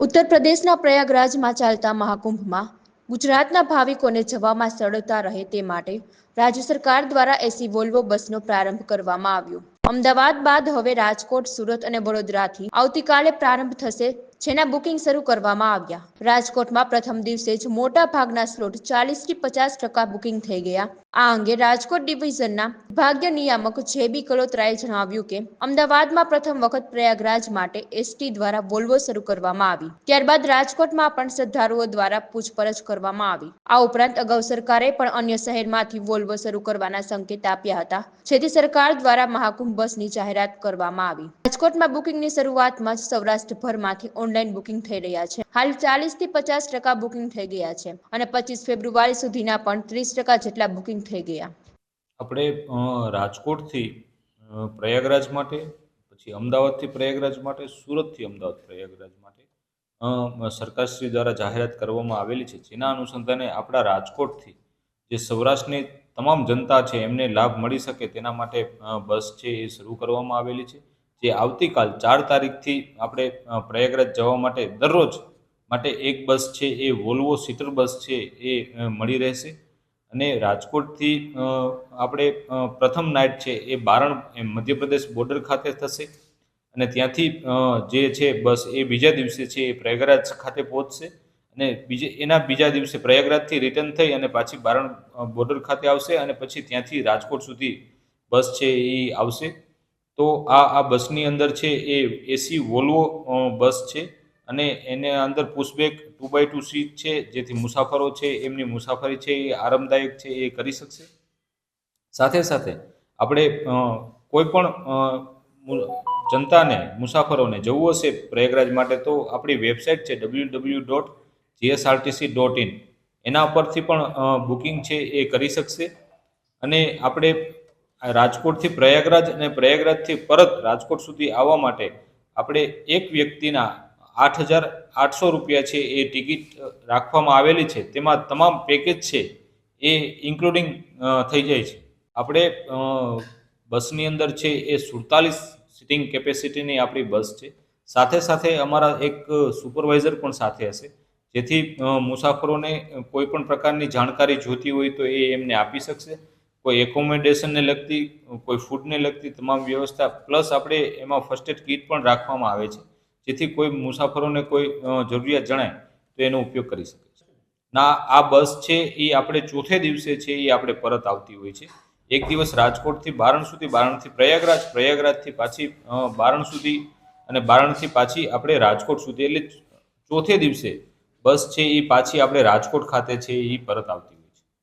ઉત્તર પ્રદેશના પ્રયાગરાજમાં ચાલતા મહાકુંભમાં ગુજરાતના ભાવિકોને જવામાં સરળતા રહે તે માટે રાજ્ય સરકાર દ્વારા એસી વોલ્વો બસનો પ્રારંભ કરવામાં આવ્યો. અમદાવાદ બાદ હવે રાજકોટ, સુરત અને વડોદરાથી આવતીકાલે પ્રારંભ થશે જેના બુકિંગ શરૂ કરવામાં આવ્યા. રાજકોટમાં પ્રથમ દિવસે જ મોટા ભાગના સ્લોટ ચાલીસથી પચાસ ટકા બુકિંગ થઈ ગયા. આ અંગે રાજકોટ ડિવિઝનના ભાગ્ય નિયામક જેબી કલોત્રાએ જણાવ્યું કે, અમદાવાદમાં પ્રથમ વખત પ્રયાગરાજ માટે એસટી દ્વારા વોલ્વો શરૂ કરવામાં આવી. ત્યારબાદ રાજકોટમાં પણ શ્રદ્ધાળુઓ દ્વારા પૂછપરછ કરવામાં આવી. આ ઉપરાંત અગાઉ સરકારે પણ અન્ય શહેરમાંથી વોલ્વો શરૂ કરવાના સંકેત આપ્યા હતા, જેથી સરકાર દ્વારા મહાકુંભ બસની જાહેરાત કરવામાં આવી. રાજકોટમાં બુકિંગની શરૂઆતમાં જ સૌરાષ્ટ્રભરમાંથી ઓનલાઈન બુકિંગ થઈ રહ્યા છે. હાલ ચાલીસથી પચાસ ટકા બુકિંગ થઈ ગયા છે અને પચીસ ફેબ્રુઆરી સુધીના પણ ત્રીસ ટકા જેટલા બુકિંગ થઈ ગયા. આપણે રાજકોટથી પ્રયાગરાજ માટે, પછી અમદાવાદથી પ્રયાગરાજ માટે, સુરતથી અમદાવાદ પ્રયાગરાજ માટે સરકારશ્રી દ્વારા જાહેરાત કરવામાં આવેલી છે. જેના અનુસંધાને આપણા રાજકોટથી જે સૌરાષ્ટ્રની તમામ જનતા છે એમને લાભ મળી શકે તેના માટે બસ છે એ શરૂ કરવામાં આવેલી છે. જે આવતીકાલ ચાર તારીખથી આપણે પ્રયાગરાજ જવા માટે દરરોજ માટે એક બસ છે, એ વોલ્વો સીટર બસ છે, એ મળી રહેશે. અને રાજકોટથી આપણે પ્રથમ નાઇટ છે, એ બારણ મધ્યપ્રદેશ બોર્ડર ખાતે થશે. અને ત્યાંથી જે છે બસ, એ બીજા દિવસે છે, એ પ્રયાગરાજ ખાતે પહોંચશે. અને બીજે, એના બીજા દિવસે પ્રયાગરાજથી રિટર્ન થઈ અને પાછી બારણ બોર્ડર ખાતે આવશે અને પછી ત્યાંથી રાજકોટ સુધી બસ છે, એ આવશે. તો આ આ બસની અંદર છે એ એસી વોલ્વો બસ છે અને એને અંદર pushback two by two seat છે, જેથી મુસાફરો છે, એમની મુસાફરી છે એ આરામદાયક છે, એ કરી શકશે. સાથે સાથે આપણે કોઈ પણ જનતાને, મુસાફરોને જવું હશે પ્રયાગરાજ માટે તો આપણી વેબસાઇટ છે W W dot GSRTC dot in એના પરથી પણ બુકિંગ છે એ કરી શકશે. અને આપણે રાજકોટથી પ્રયાગરાજ અને પ્રયાગરાજથી પરત રાજકોટ સુધી આવવા માટે આપણે એક વ્યક્તિના આઠ હજાર આઠસો રૂપિયા છે એ ટિકિટ રાખવામાં આવેલી છે. તેમાં તમામ પેકેજ છે એ ઇન્ક્લુડિંગ થઈ જાય છે. આપણે બસની અંદર છે એ સુડતાલીસ સિટિંગ કેપેસિટીની આપણી બસ છે. સાથે સાથે અમારા એક સુપરવાઇઝર પણ સાથે હશે, જેથી મુસાફરોને કોઈ પણ પ્રકારની જાણકારી જોતી હોય તો એ એમને આપી શકશે. કોઈ એકોમોડેશનને લગતી, કોઈ ફૂડને લગતી તમામ વ્યવસ્થા પ્લસ આપણે એમાં ફર્સ્ટ એડ કીટ પણ રાખવામાં આવે છે. જેથી કોઈ મુસાફરોને કોઈ જરૂરિયાત જણાય, તો એનો ઉપયોગ કરી શકે છે. ના, આ બસ છે, એ આપણે ચોથે દિવસે છે, એ આપણે પરત આવતી હોય છે. એક દિવસ રાજકોટથી બારણ સુધી, બારણથી પ્રયાગરાજ, પ્રયાગરાજથી પાછી બારણ સુધી અને બારણથી પાછી આપણે રાજકોટ સુધી. એટલે ચોથે દિવસે બસ છે, એ પાછી આપણે રાજકોટ ખાતે છે, એ પરત આવતી